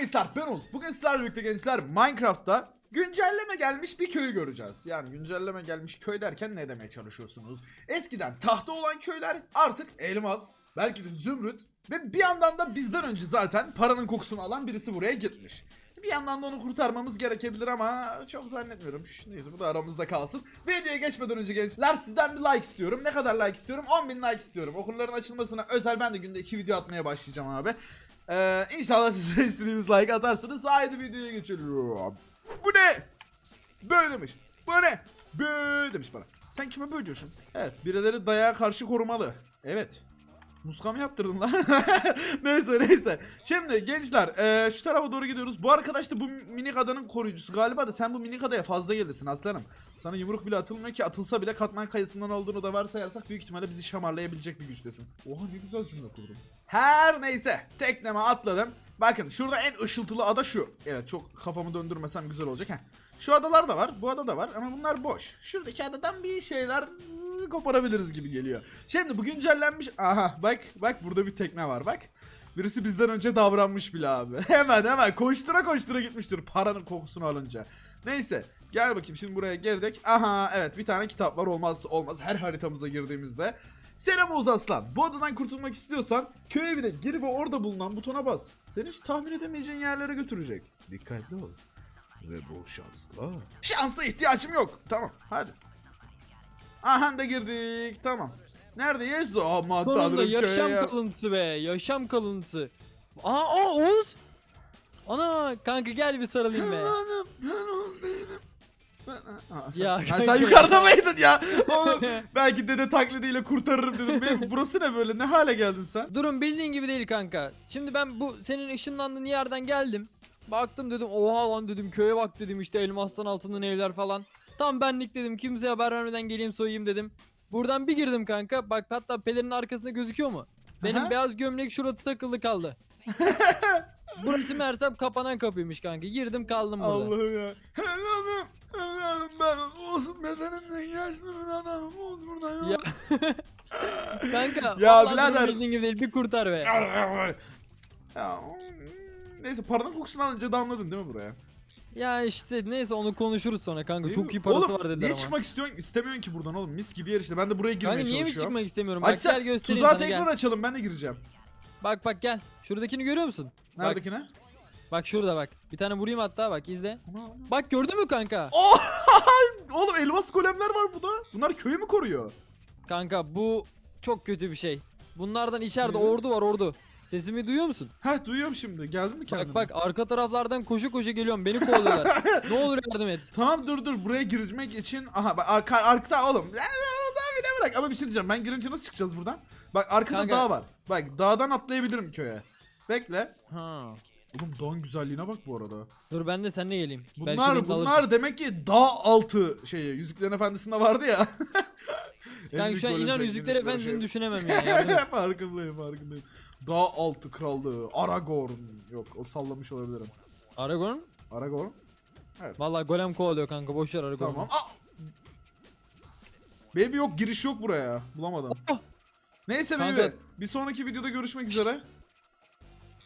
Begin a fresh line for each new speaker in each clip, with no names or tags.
gençler ben Oğuz. Bugün sizlerle birlikte gençler Minecraft'ta güncelleme gelmiş bir köyü göreceğiz. Yani güncelleme gelmiş köy derken ne demeye çalışıyorsunuz? Eskiden tahta olan köyler artık elmas, belki de zümrüt ve bir yandan da bizden önce zaten paranın kokusunu alan birisi buraya gitmiş. Bir yandan da onu kurtarmamız gerekebilir ama çok zannetmiyorum. Şş, neyse bu da aramızda kalsın. Videoya geçmeden önce gençler sizden bir like istiyorum. Ne kadar like istiyorum? 10.000 like istiyorum. Okulların açılmasına özel ben de günde 2 video atmaya başlayacağım abi. Ee, inşallah siz istediğimiz like atarsınız. Haydi videoya geçelim. Bu ne? Böyle demiş. Bu ne? Böyle demiş bana. Sen kime böyle diyorsun? Evet birileri dayağa karşı korumalı. Evet. Muska mı yaptırdın lan? neyse neyse. Şimdi gençler eee, şu tarafa doğru gidiyoruz. Bu arkadaş da bu minik adanın koruyucusu. Galiba da sen bu minik adaya fazla gelirsin aslanım. Sana yumruk bile atılmıyor ki atılsa bile katman kayısından olduğunu da varsayarsak büyük ihtimalle bizi şamarlayabilecek bir güçtesin. Oha ne güzel cümle kurdum. Her neyse tekneme atladım. Bakın şurada en ışıltılı ada şu. Evet çok kafamı döndürmesem güzel olacak. Heh. Şu adalar da var, bu ada da var ama bunlar boş. Şuradaki adadan bir şeyler koparabiliriz gibi geliyor. Şimdi bu güncellenmiş. Aha bak bak burada bir tekne var bak. Birisi bizden önce davranmış bile abi. hemen hemen koştura koştura gitmiştir paranın kokusunu alınca. Neyse gel bakayım şimdi buraya girdik. Aha evet bir tane kitap var olmaz olmaz her haritamıza girdiğimizde. Selam Oğuz Aslan. Bu adadan kurtulmak istiyorsan köy evine gir ve orada bulunan butona bas. Seni hiç tahmin edemeyeceğin yerlere götürecek. Dikkatli ol. Ve bol şansla. Şansa ihtiyacım yok. Tamam hadi. Aha da girdik. Tamam. Neredeyiz? Aman
Sonunda
tanrım
yaşam
köye.
kalıntısı be. Yaşam kalıntısı. Aa, aa Oğuz. Ana kanka gel bir sarılayım be.
Hanım ben Oğuz değilim. Ben, Aa, sen,
Ya
Ha, sen yukarıda mıydın ya? Oğlum belki dede taklidiyle kurtarırım dedim. Benim, burası ne böyle? Ne hale geldin sen?
Durum bildiğin gibi değil kanka. Şimdi ben bu senin ışınlandığın yerden geldim. Baktım dedim oha lan dedim köye bak dedim işte elmastan altından evler falan. Tam benlik dedim kimseye haber vermeden geleyim soyayım dedim. Buradan bir girdim kanka. Bak hatta pelerinin arkasında gözüküyor mu? Benim
Aha.
beyaz gömlek şurada takılı kaldı. Burası meğersem kapanan kapıymış kanka. Girdim kaldım burada.
Allah'ım ya. Evladım. Evladım ben Oğuz'un bedeninden yaşlı bir adamım. Oğuz buradan.
Ya. Kanka
Ya
vallahi
birader.
bildiğin gibi değil bir kurtar be.
Ya, neyse paranın kokusunu alınca damladın değil mi buraya?
Ya işte neyse onu konuşuruz sonra kanka. Çok iyi parası
oğlum,
var dediler
niye
ama.
çıkmak istiyorsun? İstemiyorsun ki buradan oğlum. Mis gibi yer işte. Ben de buraya girmeye
Kanka niye mi
çalışıyorum.
çıkmak istemiyorum? Bak
Açsa
gel göstereyim
tuzağı
sana
tekrar
gel.
açalım ben de gireceğim.
Bak bak gel. Şuradakini görüyor musun? Bak,
Neredekine?
bak şurada bak. Bir tane vurayım hatta bak izle.
Ana, ana.
Bak gördün mü kanka?
Oğlum elmas golemler var burada. Bunlar köyü mü koruyor?
Kanka bu çok kötü bir şey. Bunlardan içeride ordu var ordu. Sesimi duyuyor musun?
Heh duyuyorum şimdi. Geldin mi kendine?
Bak bak arka taraflardan koşu koşu geliyorum. Beni kovalıyorlar. ne olur yardım et.
Tamam dur dur buraya girmek için aha bak arka, arkada oğlum. Ya, O zaman bir de bırak ama bir şey diyeceğim ben girince nasıl çıkacağız buradan? Bak arkada
Kanka.
dağ var. Bak dağdan atlayabilirim köye. Bekle.
Ha.
Oğlum dağın güzelliğine bak bu arada.
Dur ben de seninle geleyim. Belki
Bunlar
de
bunlar
alırsın.
demek ki dağ altı şeyi. Yüzüklerin Efendisi'nde vardı ya. En
Kanka
büyük
şu an
böyle
inan Yüzükler
böyle
Efendisi'ni
şey.
düşünemem ya.
farkındayım farkındayım. Dağ altı krallığı. Aragorn. Yok o sallamış olabilirim.
Aragorn?
Aragorn.
Vallahi golem kovalıyor kanka boş ver Aragorn'u.
Tamam. Aa! Baby yok giriş yok buraya. Bulamadım.
Oh!
Neyse
Kanka-
baby. Bir sonraki videoda görüşmek üzere.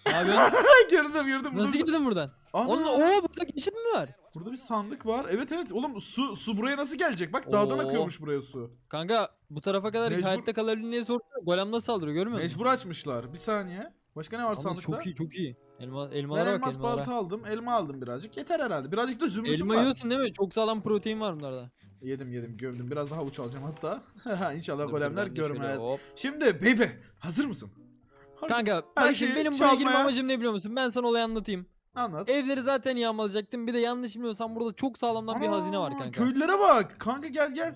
Abi
girdim girdim.
nasıl girdin buradan?
Ana!
Onun oo burada geçit mi var?
Burada bir sandık var. Evet evet oğlum su su buraya nasıl gelecek? Bak dağdan
Oo.
akıyormuş buraya su.
Kanka bu tarafa kadar
Mecbur-
hayatta kalabilir diye sordum. Golem nasıl saldırıyor görmüyor musun?
Mecbur açmışlar. Bir saniye. Başka ne var
Yalnız
sandıkta?
çok iyi çok iyi. Elma,
Ben
elmalara bak
elmas
elmalara.
balta aldım. Elma aldım birazcık. Yeter herhalde. Birazcık da zümrütüm
Elma
var.
yiyorsun değil mi? Çok sağlam protein var bunlarda.
Yedim yedim gömdüm. Biraz daha uç alacağım hatta. İnşallah
Dur, dur,
golemler
ben de şöyle
görmez.
hop.
Şimdi baby hazır mısın?
Kanka
Her
bak şimdi
şeyi
benim buraya girme
çalmaya-
amacım ne biliyor musun? Ben sana olayı anlatayım.
Anlat.
Evleri zaten yağmalayacaktım. Bir de yanlış bilmiyorsam burada çok sağlamdan bir hazine var kanka.
Köylülere bak. Kanka gel gel.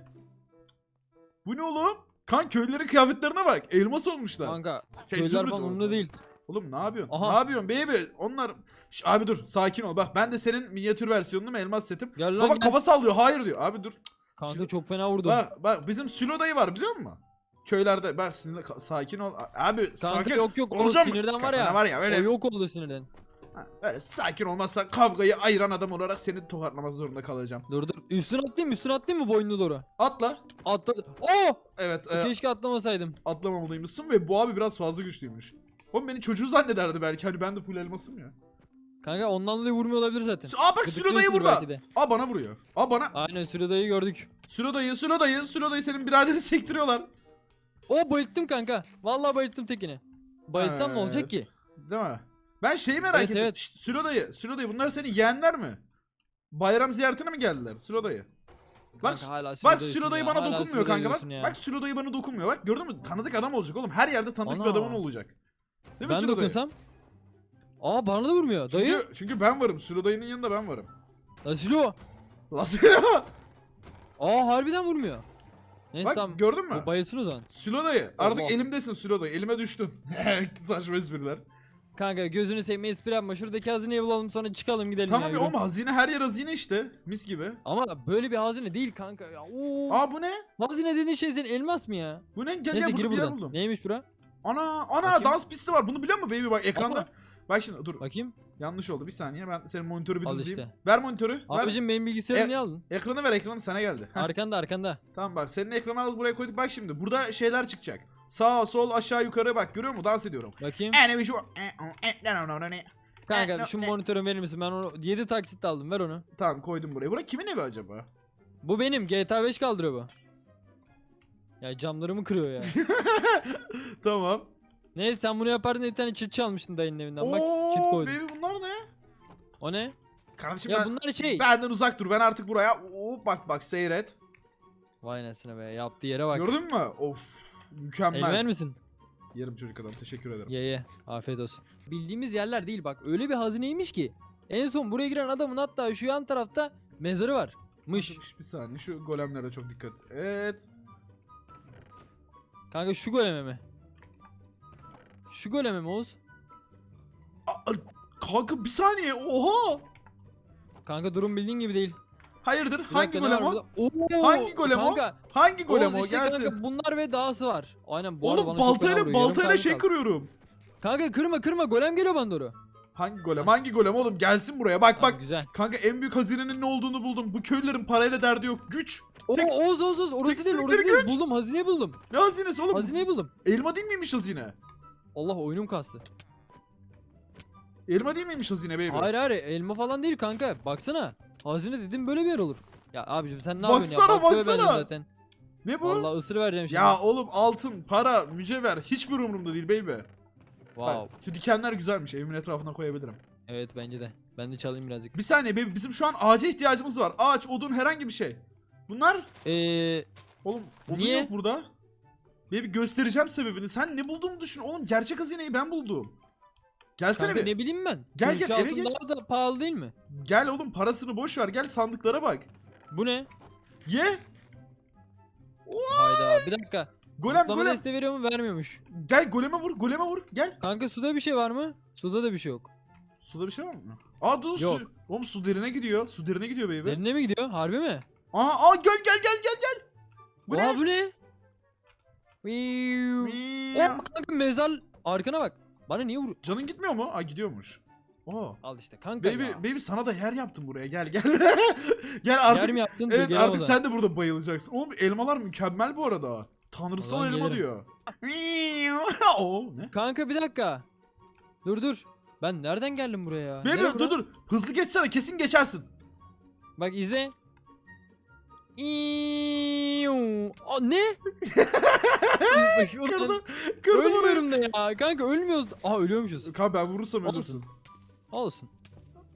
Bu ne oğlum? Kan köylülerin kıyafetlerine bak. Elmas olmuşlar.
Kanka
Şey, zümrüt
falan
orada.
umurumda değil.
Oğlum ne yapıyorsun?
Aha.
Ne yapıyorsun baby? Onlar Şş, abi dur sakin ol. Bak ben de senin minyatür versiyonunu mu elmas setim.
Gel lan
Baba
gel.
kafa sallıyor. Hayır diyor. Abi dur.
Kanka çok fena vurdum.
Bak bak bizim Sülo dayı var biliyor musun? Köylerde bak sinirli ka- sakin ol. Abi
Kanka
sakin.
yok yok o sinirden var ya.
var ya, öyle-
O yok oldu sinirden.
Ha, sakin olmazsan kavgayı ayıran adam olarak seni tokatlamak zorunda kalacağım.
Dur dur. Üstüne atlayayım üstüne atlayayım mı boynuna doğru?
Atla.
Atladı. Oo!
Evet e,
Keşke atlamasaydım.
atlamamalıymışsın ve bu abi biraz fazla güçlüymüş. Oğlum beni çocuğu zannederdi belki hani ben de full elmasım ya.
Kanka ondan dolayı vurmuyor olabilir zaten.
Aa bak Sülo dayı
Gıdıklıyorsundur
burada.
belki de.
Aa bana vuruyor. Aa bana.
Aynen Sülo dayı gördük.
Sülo dayı, Sülo dayı, Sülo dayı senin biraderi sektiriyorlar.
O bayılttım kanka. Vallahi bayılttım tekini. Bayıltsam ne olacak
Evet.
ki?
Değil mi? Ben şeyi merak
Evet,
ettim.
evet.
Şşt, Sülo dayı, Sülo dayı bunlar senin yeğenler mi? Bayram ziyaretine mi geldiler Sülo dayı? Bak,
Kanka hala
bak Sülo dayı bana
hala
dokunmuyor
dayı
kanka bak.
ya.
Bak Sülo dayı bana dokunmuyor bak. Gördün mü? Tanıdık adam olacak oğlum. Her yerde tanıdık bir
Ana.
adamın olacak. Değil mi
ben
Sülo dayı?
dokunsam? Aa bana da vurmuyor. Dayı.
Çünkü, çünkü ben varım. Sülo dayının yanında ben varım.
La Sülo.
La Sülo!
Aa harbiden vurmuyor. Neyse
Bak
tamam.
gördün mü?
Bayılsın o zaman.
Sülo dayı artık
Allah.
elimdesin Sülo dayı. Elime düştün. Saçma espriler.
Kanka gözünü sevmeyi espri yapma. Şuradaki hazineyi bulalım sonra çıkalım gidelim
Tamam
ya.
ya oğlum hazine her yer hazine işte. Mis gibi.
Ama böyle bir hazine değil kanka ya. Oo.
Aa bu ne?
Hazine dediğin şey senin elmas mı ya?
Bu ne? Gel
Neyse
gel burada bir yer buldum.
Neymiş bura?
Ana ana
Bakayım.
dans pisti var. Bunu biliyor musun baby bak ekranda.
Ama-
Bak şimdi dur.
Bakayım.
Yanlış oldu. Bir saniye ben senin monitörü bir dizleyeyim.
işte.
Ver monitörü. Ver.
Abicim benim bilgisayarımı
E-
niye aldın?
Ekranı ver ekranı sana geldi.
Arkanda arkanda.
tamam bak senin ekranı al buraya koyduk. Bak şimdi burada şeyler çıkacak. Sağ sol aşağı yukarı bak görüyor musun? Dans ediyorum.
Bakayım. Kanka şu monitörü verir misin? Ben onu 7 taksitle aldım. Ver onu.
Tamam koydum buraya. Bura kimin evi acaba?
Bu benim. GTA 5 kaldırıyor bu. Ya camlarımı kırıyor ya.
tamam.
Neyse sen bunu yapardın bir tane çit çalmıştın dayının evinden. Bak
Oo,
çit koydum.
baby bunlar ne?
O ne?
Kardeşim
Ya
ben,
bunlar şey.
benden uzak dur. Ben artık buraya Oo, bak bak seyret.
Vay nesine be yaptığı yere bak.
Gördün mü? Of. Mükemmel.
El ver misin?
Yerim çocuk adam. Teşekkür ederim.
Ye ye. Afiyet olsun. Bildiğimiz yerler değil bak. Öyle bir hazineymiş ki. En son buraya giren adamın hatta şu yan tarafta mezarı var. Mış.
Bir saniye şu golemlere çok dikkat. Evet.
Kanka şu goleme mi? Şu goleme mi Oğuz?
Aa, kanka bir saniye. Oha.
Kanka durum bildiğin gibi değil.
Hayırdır?
Bir
Hangi
dakika, ne
golem
var
o?
burada? Oo,
Hangi golem o?
kanka,
Hangi golem
Oğuz
o?
işte
Gelsin.
kanka bunlar ve dahası var. Aynen bu arada
Oğlum
bana çok fena
baltayla
vuruyor. Yarım
baltayla şey
kaldı.
kırıyorum.
Kanka kırma kırma golem geliyor bana doğru.
Hangi golem? Hangi golem oğlum? Gelsin buraya. Bak
Tamam,
bak.
güzel.
Kanka en büyük hazinenin ne olduğunu buldum. Bu köylülerin parayla derdi yok. Güç.
Oo,
Tek-
Oğuz Oğuz Oğuz orası değil orası
Tekstürleri
değil buldum hazineyi buldum.
Ne hazinesi oğlum?
Hazineyi buldum.
Elma değil miymiş hazine?
Allah oyunum kastı.
Elma değil miymiş hazine baby?
Hayır hayır elma falan değil kanka. Baksana. Hazine dedim böyle bir yer olur. Ya abicim sen ne
Baksana,
yapıyorsun ya?
Baksana.
benden zaten.
Ne bu?
Vallahi ısır vereceğim şimdi.
Ya oğlum altın, para, mücevher hiçbir umurumda değil baby.
wow.
Bak, şu dikenler güzelmiş. Evimin etrafına koyabilirim.
Evet bence de. Ben de çalayım birazcık.
Bir saniye baby bizim şu an ağaca ihtiyacımız var. Ağaç, odun herhangi bir şey. Bunlar
Eee
oğlum odun
Niye?
yok burada. Baby göstereceğim sebebini. Sen ne bulduğunu düşün. Oğlum gerçek hazineyi ben buldum. Gelsene
kanka
bir.
ne bileyim ben.
Gel,
Gel,
eve gel.
daha da pahalı değil mi?
Gel oğlum parasını boş ver. Gel sandıklara bak.
Bu ne?
Ye.
Hayda bir dakika.
Golem
Zıplama
golem.
desteği veriyor mu vermiyormuş.
Gel goleme vur. Goleme vur. Gel.
Kanka suda bir şey var mı? Suda da bir şey yok.
Suda bir şey var mı? Aa dur
Yok.
su. Oğlum su derine gidiyor. Su derine gidiyor baby.
Derine mi gidiyor? Harbi mi?
Aa, aa gel gel gel gel gel. Bu
Oha
ne?
bu ne? Viiiv. Oğlum kanka mezar arkana bak. Bana niye vur?
Canın gitmiyor mu? Aa gidiyormuş. Oo.
Al işte kanka
Baby,
ya.
baby sana da yer yaptım buraya. Gel gel. gel artık.
Yer mi yaptın?
Evet
gel
artık sen de burada bayılacaksın. Oğlum elmalar mükemmel bu arada. Tanrısal
zaman
elma
gelirim.
diyor. Oo ne?
Kanka bir dakika. Dur dur. Ben nereden geldim buraya ya?
Baby
Nereye
dur
bura?
dur. Hızlı geçsene kesin geçersin.
Bak izle. İyiiiiv. Aa, ne?
Kırdım. Kırdım orayı.
Ölmüyorum da ya. Kanka ölmüyoruz. Aa ölüyormuşuz.
Kanka ben vurursam ölürsün.
Olsun.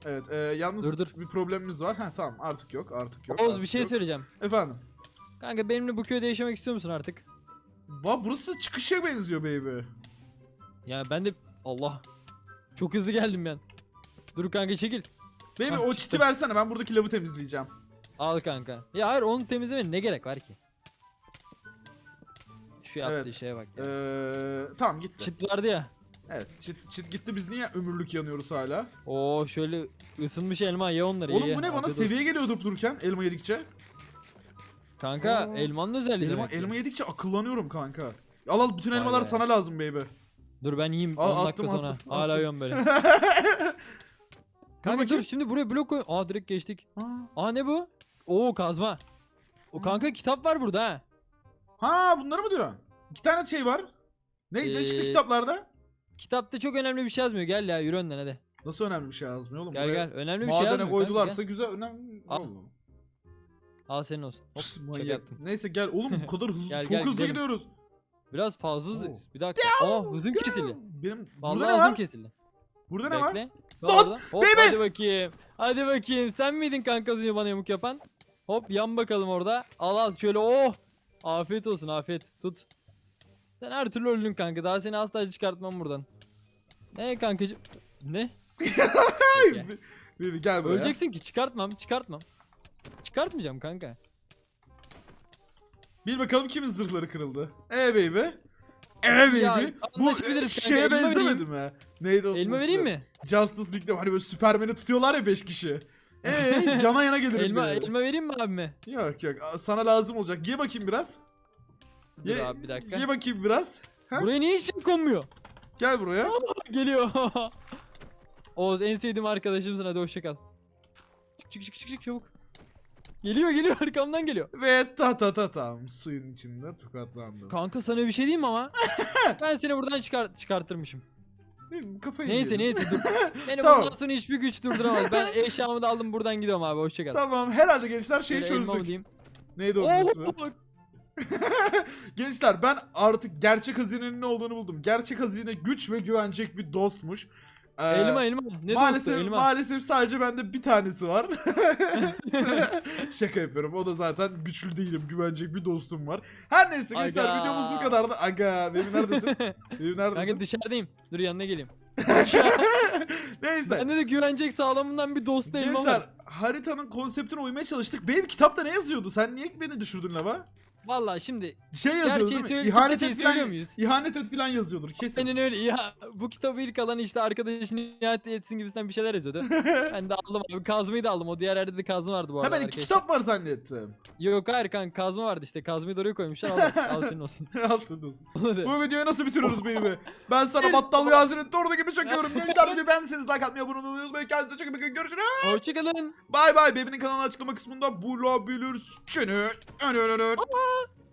Evet e, yalnız
Dur, dur.
bir problemimiz var. Ha tamam artık yok artık yok.
Oğuz
artık
bir şey
yok.
söyleyeceğim.
Efendim.
Kanka benimle bu köyde yaşamak istiyor musun artık?
Va burası çıkışa benziyor baby.
Ya ben de Allah. Çok hızlı geldim ben. Dur kanka çekil.
Baby
Hah,
o
çıktım.
çiti versene ben buradaki lavı temizleyeceğim.
Al kanka. Ya hayır onu temizleme ne gerek var ki? Şu yaptığı
Evet.
şeye bak ya.
Ee, tamam gitti.
Çit vardı ya.
Evet çit, çit gitti biz niye ömürlük yanıyoruz hala?
Oo şöyle ısınmış elma ye onları
Oğlum
ye.
bu ne bana
Afiyet olsun.
seviye geliyor durup dururken elma yedikçe.
Kanka
Oo.
elmanın özelliği
Elma,
demek ki.
elma yedikçe akıllanıyorum kanka. Al al bütün
Vay
elmalar
be.
sana lazım baby.
Dur ben yiyeyim
Al,
10 dakika
attım,
sonra.
attım,
Hala
attım.
yiyorum böyle. Kanka dur
bakayım.
şimdi buraya blok koy. Aa direkt geçtik.
Aa.
Aa ne bu? Oo kazma. O kanka kitap var burada ha.
Ha bunları mı diyorsun? İki tane şey var. Ne, ne çıktı
Ee,
kitaplarda?
Kitapta çok önemli bir şey yazmıyor. Gel ya yürü önden hadi.
Nasıl önemli bir şey yazmıyor oğlum?
Gel
Buraya
gel. Önemli bir şey
Madene
yazmıyor kanka,
koydularsa
gel.
güzel önemli.
Al. Al senin olsun. Hop,
Pıs,
şaka
manyak.
yaptım.
Neyse gel oğlum bu kadar hızlı
Gel,
çok
gel,
hızlı
gidelim.
gidiyoruz.
Biraz fazla hızlı.
Oo.
Bir dakika. Aa hızım kesildi.
Benim
Vallahi
burada ne
hızım
var?
kesildi.
Burada ne var?
Bekle. Ne oldu? Hop
baby!
hadi bakayım. Hadi bakayım. Sen miydin kanka az önce bana yamuk yapan? Hop yan bakalım orada. Al al şöyle oh. Afiyet olsun afiyet. Tut. Sen her türlü öldün kanka. Daha seni asla çıkartmam buradan. Ne kankacım? Ne? Peki.
Gel buraya.
Öleceksin ki çıkartmam çıkartmam. Çıkartmayacağım kanka.
Bir bakalım kimin zırhları kırıldı. Ee baby. Ee baby.
Ya,
Bu
anlaşabiliriz kanka,
şeye
elma
benzemedi mi? Neydi o?
Elma vereyim mi?
Justice League'de hani böyle Superman'i tutuyorlar ya 5 kişi. Eee yana yana gelirim
Elma,
böyle.
elma vereyim mi abime?
Yok yok sana lazım olacak. Giy bakayım biraz.
Dur
Ye-
abi bir dakika.
Giy bakayım biraz. Ha?
Buraya niye hiçbir şey konmuyor?
Gel buraya.
Geliyor. Oğuz en sevdiğim arkadaşımsın hadi hoşça kal. Çık çık çık çık çık çabuk. Geliyor geliyor arkamdan geliyor.
Ve ta ta ta tam suyun içinde tokatlandım.
Kanka sana bir şey diyeyim mi ama? ben seni buradan çıkar çıkartırmışım.
Kafayı
Neyse
yedim.
neyse dur. Beni
Tamam.
bundan sonra hiçbir güç durduramaz. Ben eşyamı da aldım buradan gidiyorum abi hoşça kal.
Tamam herhalde gençler şeyi
Şöyle
çözdük.
diyeyim.
Neydi onun ismi? Gençler ben artık gerçek hazinenin ne olduğunu buldum. Gerçek hazine güç ve güvenecek bir dostmuş. Ee,
Elma elma. Ne
maalesef
dostu elma.
maalesef sadece bende bir tanesi var. Şaka yapıyorum. O da zaten güçlü değilim. Güvenecek bir dostum var. Her neyse gençler videomuz bu kadardı. Aga benim neredesin? benim neredesin?
Kanka dışarıdayım. Dur yanına geleyim.
neyse.
Bende de güvenecek sağlamından bir dostu elma var.
haritanın konseptine uymaya çalıştık. Benim kitapta ne yazıyordu? Sen niye beni düşürdün lava?
Valla şimdi
Şey yazıyordu
gerçeği
değil mi?
söyle,
İhanet
gerçeği
et
söylüyor
filan,
muyuz?
ihanet et filan yazıyordur kesin.
Aynen öyle. Ya bu kitabı ilk alan işte arkadaşını ihanet etsin gibisinden bir şeyler yazıyordu. ben de aldım abi. Kazmayı da aldım. O diğer yerde de kazma vardı bu arada.
Hemen iki
arkadaşlar.
kitap var zannettim.
Yok hayır kanka kazma vardı işte. Kazmayı da oraya koymuşlar. Al, al senin olsun.
Altın olsun. Bu videoyu nasıl bitiriyoruz baby? Ben sana battal ve hazret tordu gibi çakıyorum. Gençler videoyu beğendiyseniz like atmayı, abone olmayı unutmayın. Kendinize çok iyi bakın. Görüşürüz.
Hoşçakalın.
Bay bay. Baby'nin kanalı açıklama kısmında bulabilirsiniz.